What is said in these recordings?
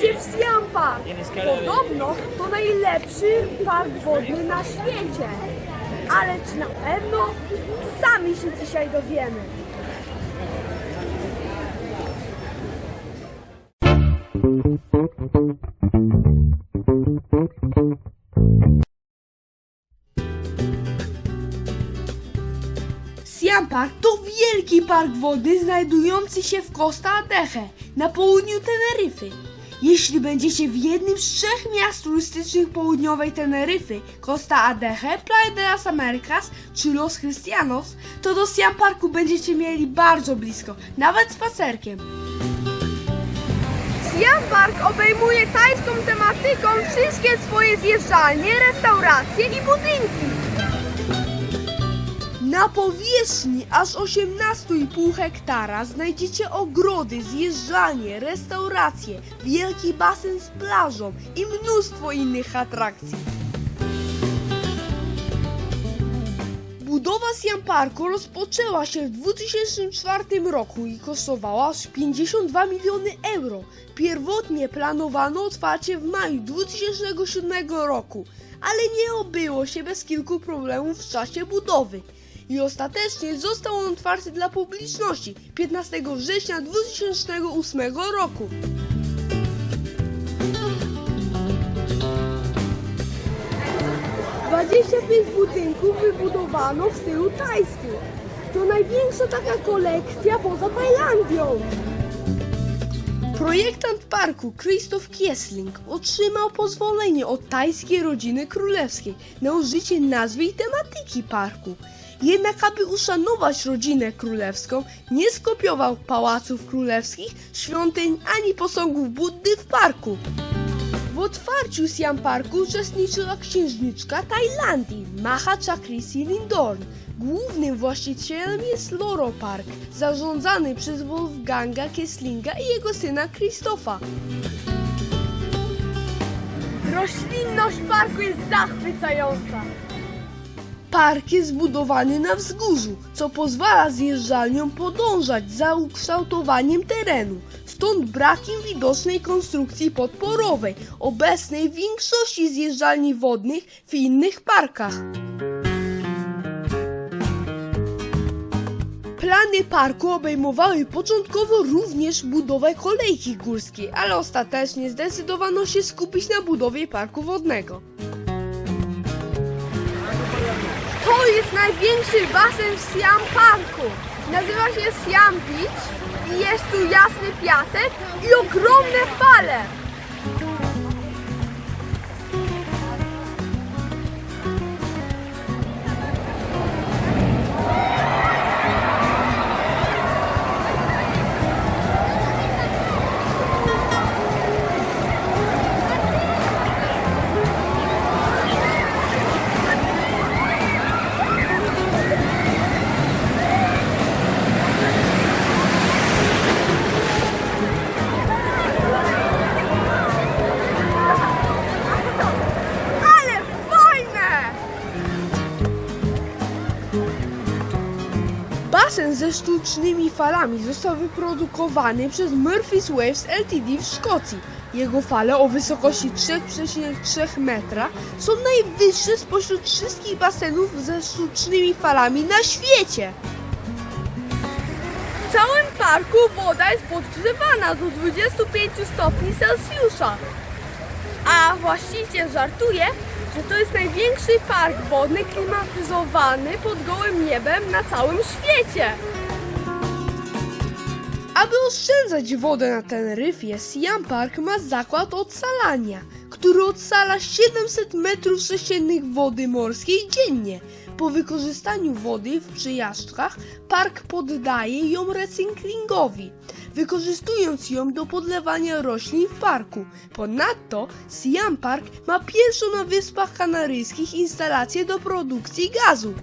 Wchodźcie w Siam Park. Podobno to najlepszy park wodny na świecie. Ale czy na pewno? Sami się dzisiaj dowiemy. Siam Park to wielki park wodny znajdujący się w Costa Adeje na południu Teneryfy. Jeśli będziecie w jednym z trzech miast turystycznych południowej Teneryfy, Costa Adeje, Playa de las Americas czy Los Cristianos, to do Siam Parku będziecie mieli bardzo blisko, nawet spacerkiem. Siam Park obejmuje tajską tematyką wszystkie swoje zjeżdżalnie, restauracje i budynki. Na powierzchni aż 18,5 hektara znajdziecie ogrody, zjeżdżalnie, restauracje, wielki basen z plażą i mnóstwo innych atrakcji. Budowa Siam Parku rozpoczęła się w 2004 roku i kosztowała aż 52 miliony euro. Pierwotnie planowano otwarcie w maju 2007 roku, ale nie obyło się bez kilku problemów w czasie budowy. I ostatecznie został on otwarty dla publiczności 15 września 2008 roku. Wow. 25 budynków wybudowano w stylu tajskim. To największa taka kolekcja poza Tajlandią. Projektant parku Krzysztof Kiesling otrzymał pozwolenie od tajskiej rodziny królewskiej na użycie nazwy i tematyki parku. Jednak aby uszanować rodzinę królewską, nie skopiował pałaców królewskich, świątyń ani posągów Buddy w parku. W otwarciu Siam Parku uczestniczyła księżniczka Tajlandii Maha Chakrisi Lindorn. Głównym właścicielem jest Loro Park, zarządzany przez Wolfganga Kesslinga i jego syna Krzysztofa. Roślinność parku jest zachwycająca. Park jest zbudowany na wzgórzu, co pozwala zjeżdżalniom podążać za ukształtowaniem terenu. Stąd brak im widocznej konstrukcji podporowej, obecnej w większości zjeżdżalni wodnych w innych parkach. Plany parku obejmowały początkowo również budowę kolejki górskiej, ale ostatecznie zdecydowano się skupić na budowie parku wodnego. To jest największy basen w Siam Parku. Nazywa się Siam Beach i jest tu jasny piasek i ogromne fale. Ze sztucznymi falami został wyprodukowany przez Murphy's Waves Ltd w Szkocji. Jego fale o wysokości 3,3 metra są najwyższe spośród wszystkich basenów ze sztucznymi falami na świecie. W całym parku woda jest podgrzewana do 25 stopni Celsjusza. A właściciel żartuje, że to jest największy park wodny klimatyzowany pod gołym niebem na całym świecie. Aby oszczędzać wodę na Teneryfie, Siam Park ma zakład odsalania, który odsala 700 metrów sześciennych wody morskiej dziennie. Po wykorzystaniu wody w przyjażdżkach park poddaje ją recyklingowi, wykorzystując ją do podlewania roślin w parku. Ponadto Siam Park ma pierwszą na Wyspach Kanaryjskich instalację do produkcji gazu.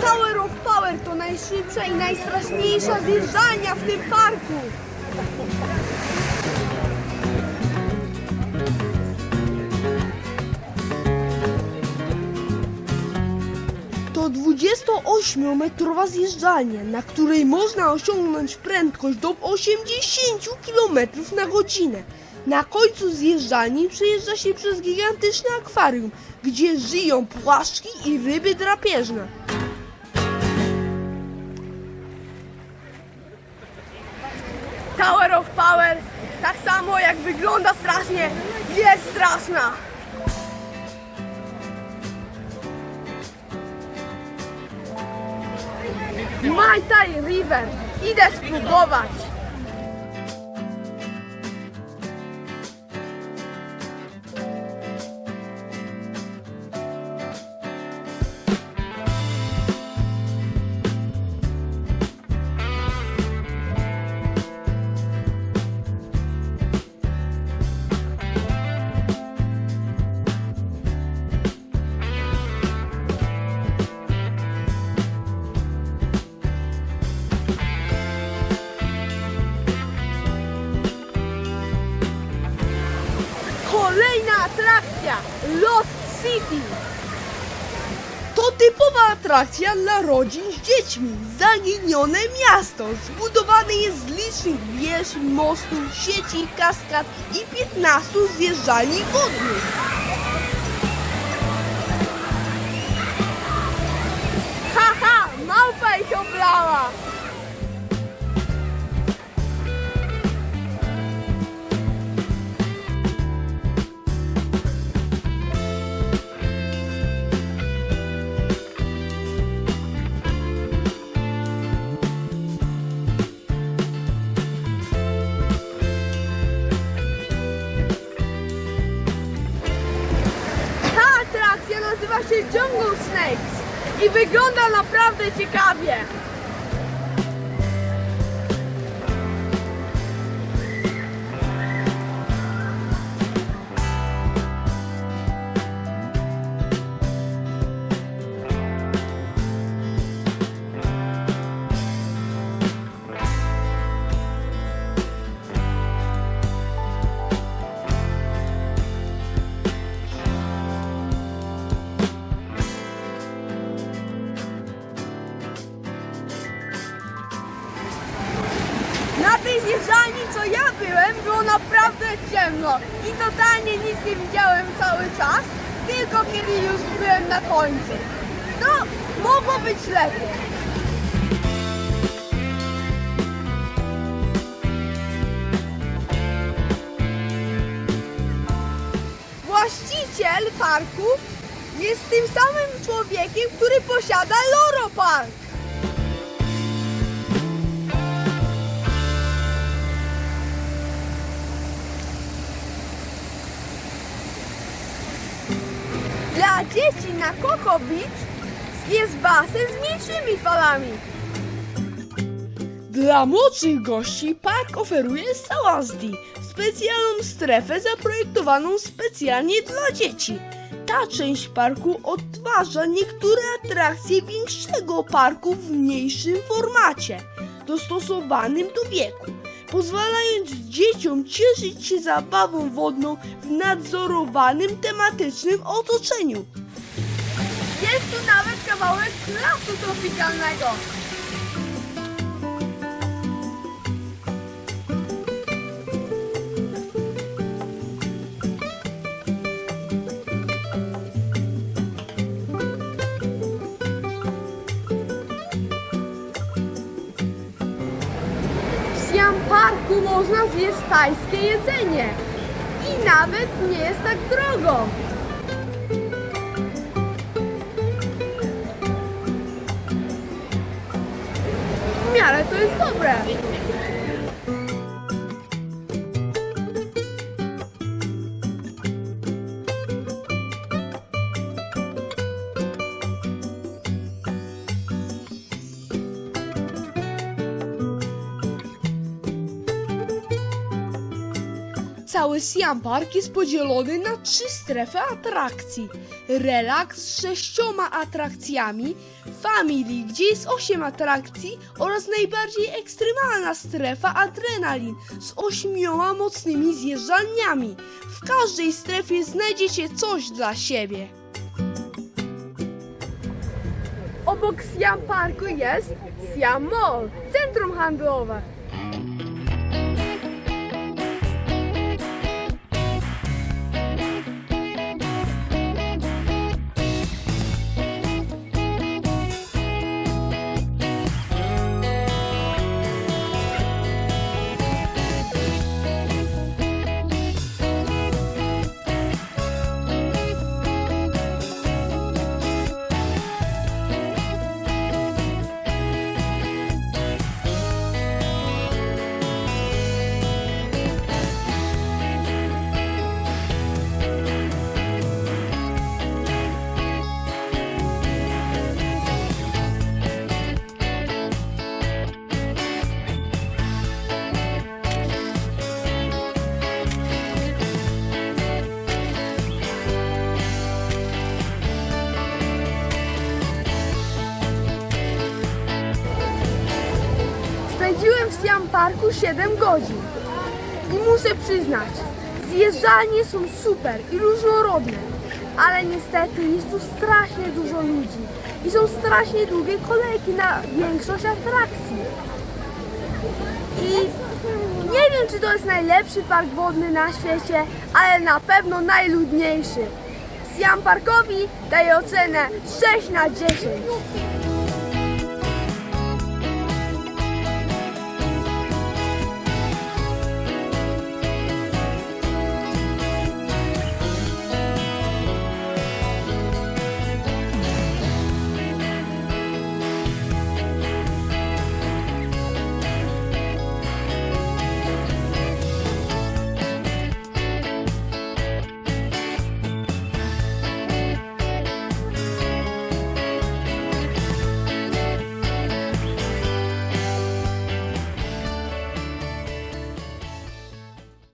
Tower of Power to najszybsza i najstraszniejsza zjeżdżalnia w tym parku. To 20 28-metrowa zjeżdżalnia, na której można osiągnąć prędkość do 80 km na godzinę. Na końcu zjeżdżalni przejeżdża się przez gigantyczne akwarium, gdzie żyją płaszczki i ryby drapieżne. Tower of Power, tak samo jak wygląda strasznie, jest straszna. Mai Tai River, idę spróbować. Kolejna atrakcja, Lost City. To typowa atrakcja dla rodzin z dziećmi. Zaginione miasto zbudowane jest z licznych wież, mostów, sieci, kaskad i 15 zjeżdżalni wodnych. Haha, małpa ich oblała. I wygląda naprawdę ciekawie. Było naprawdę ciemno i totalnie nic nie widziałem cały czas, tylko kiedy już byłem na końcu. No, mogło być lepiej. Właściciel parku jest tym samym człowiekiem, który posiada Loro Park. Dzieci na Coco Beach jest basen z mniejszymi falami. Dla młodszych gości park oferuje Sałazdi, specjalną strefę zaprojektowaną specjalnie dla dzieci. Ta część parku odtwarza niektóre atrakcje większego parku w mniejszym formacie, dostosowanym do wieku, pozwalając dzieciom cieszyć się zabawą wodną w nadzorowanym tematycznym otoczeniu. Jest tu nawet kawałek lasu tropikalnego. Parku można zjeść tajskie jedzenie. I nawet nie jest tak drogo. To jest dobre. Cały Siam Park jest podzielony na trzy strefy atrakcji. Relaks z sześcioma atrakcjami, Family, gdzie jest osiem atrakcji oraz najbardziej ekstremalna strefa Adrenalin z ośmioma mocnymi zjeżdżalniami. W każdej strefie znajdziecie coś dla siebie. Obok Siam Parku jest Siam Mall, centrum handlowe. Spędziłem w Siam Parku 7 godzin. I muszę przyznać, zjeżdżalnie są super i różnorodne. Ale niestety jest tu strasznie dużo ludzi. I są strasznie długie kolejki na większość atrakcji. I nie wiem, czy to jest najlepszy park wodny na świecie, ale na pewno najludniejszy. Siam Parkowi daję ocenę 6 na 10.